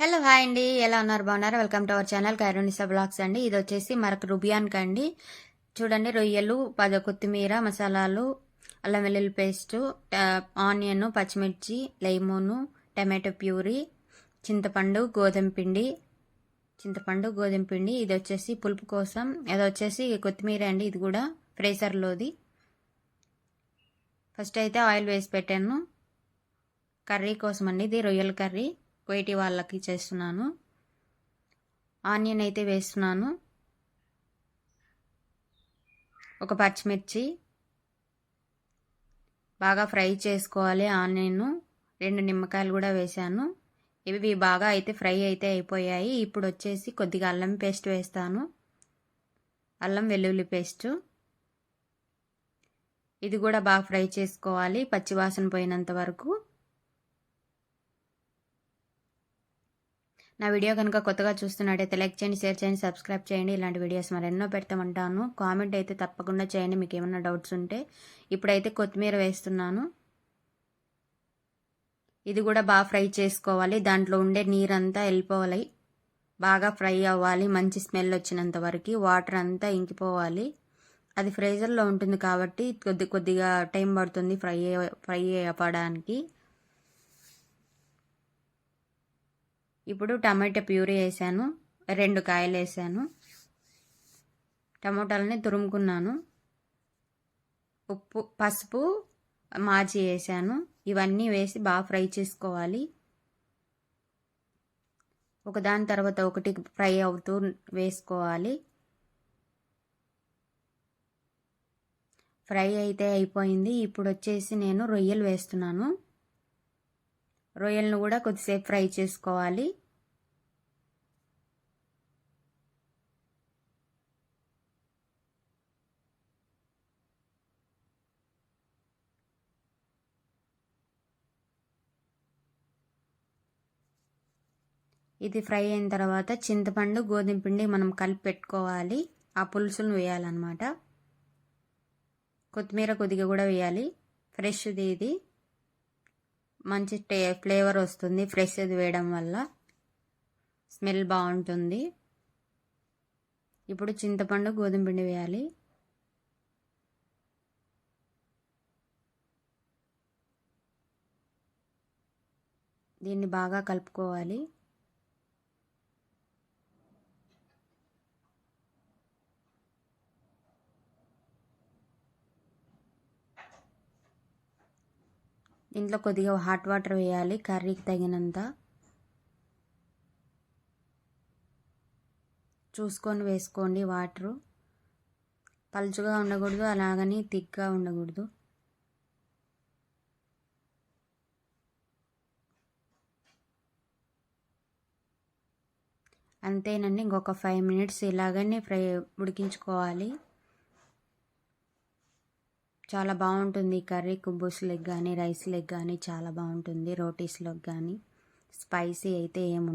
Hello hi అండి. ఎలా ఉన్నారు? బాగున్నారు? Welcome to our channel Khairunnisa blogs అండి. ఇది వచ్చేసి మరొక రుబియాన్కి అండి. చూడండి రొయ్యలు పద కొత్తిమీర మసాలాలు అల్లం వెల్లుల్లి పేస్టు ఆనియన్ పచ్చిమిర్చి లెమోను టమాటో ప్యూరీ చింతపండు గోధుమ పిండి చింతపండు గోధుమ పిండి ఇది వచ్చేసి పులుపు కోసం. అది వచ్చేసి కొత్తిమీర అండి ఇది కూడా ఫ్రేజర్లోది. ఫస్ట్ అయితే ఆయిల్ వేసి పెట్టాను. కర్రీ కోసం అండి ఇది రొయ్యల కర్రీ. వేటి వాళ్ళకి చేస్తున్నాను. ఆనియన్ అయితే వేస్తున్నాను. ఒక పచ్చిమిర్చి. బాగా ఫ్రై చేసుకోవాలి ఆనియన్. రెండు నిమ్మకాయలు కూడా వేసాను ఇవి బాగా అయితే ఫ్రై అయితే అయిపోయాయి. ఇప్పుడు వచ్చేసి కొద్దిగా అల్లం పేస్ట్ వేస్తాను. అల్లం వెల్లుల్లి పేస్టు. ఇది కూడా బాగా ఫ్రై చేసుకోవాలి పచ్చివాసన పోయినంత వరకు. నా వీడియో కనుక కొత్తగా చూస్తున్నట్టయితే లైక్ చేయండి షేర్ చేయండి సబ్స్క్రైబ్ చేయండి. ఇలాంటి వీడియోస్ మరి ఎన్నో పెడతామంటాను. కామెంట్ అయితే తప్పకుండా చేయండి. మీకు ఏమైనా డౌట్స్ ఉంటే ఇప్పుడైతే కొత్తిమీర వేస్తున్నాను. ఇది కూడా బాగా ఫ్రై చేసుకోవాలి. దాంట్లో ఉండే నీరంతా వెళ్ళిపోవాలి. బాగా ఫ్రై అవ్వాలి. మంచి స్మెల్ వచ్చినంత వరకు వాటర్ అంతా ఇంకిపోవాలి. అది ఫ్రేజర్లో ఉంటుంది కాబట్టి కొద్ది కొద్దిగా టైం పడుతుంది ఫ్రై ఫ్రై అవ్వడానికి. ఇప్పుడు టమాటా ప్యూరీ వేసాను రెండు కాయలు వేసాను టమోటాలని తురుముకున్నాను. ఉప్పు పసుపు మాచి వేసాను. ఇవన్నీ వేసి బాగా ఫ్రై చేసుకోవాలి. ఒకదాని తర్వాత ఒకటి ఫ్రై అవుతూ వేసుకోవాలి. ఫ్రై అయితే అయిపోయింది. ఇప్పుడు వచ్చేసి నేను రొయ్యలు వేస్తున్నాను. రొయ్యలను కూడా కొద్దిసేపు ఫ్రై చేసుకోవాలి. ఇది ఫ్రై అయిన తర్వాత చింతపండు గోధుమ పిండి మనం కలిపి పెట్టుకోవాలి. ఆ పులుసును వేయాలన్నమాట. కొత్తిమీర కొద్దిగా కూడా వేయాలి. ఫ్రెష్ది ఇది. మంచి టే ఫ్లేవర్ వస్తుంది ఫ్రెష్ది వేయడం వల్ల. స్మెల్ బాగుంటుంది. ఇప్పుడు చింతపండు గోధుమ పిండి వేయాలి. దీన్ని బాగా కలుపుకోవాలి. దీంట్లో కొద్దిగా హాట్ వాటర్ వేయాలి కర్రీకి తగినంత. చూసుకొని వేసుకోండి వాటరు. పలుచుగా ఉండకూడదు అలాగని థిక్గా ఉండకూడదు. అంతేనండి ఇంకొక ఫైవ్ మినిట్స్ ఇలాగనే ఫ్రై ఉడికించుకోవాలి. చాలా బాగుంటుంది. కర్రీ కుబ్బుస్లోకి కానీ రైస్ లెగ్ కానీ చాలా బాగుంటుంది. రోటీస్లోకి కానీ స్పైసీ అయితే ఏముండదు.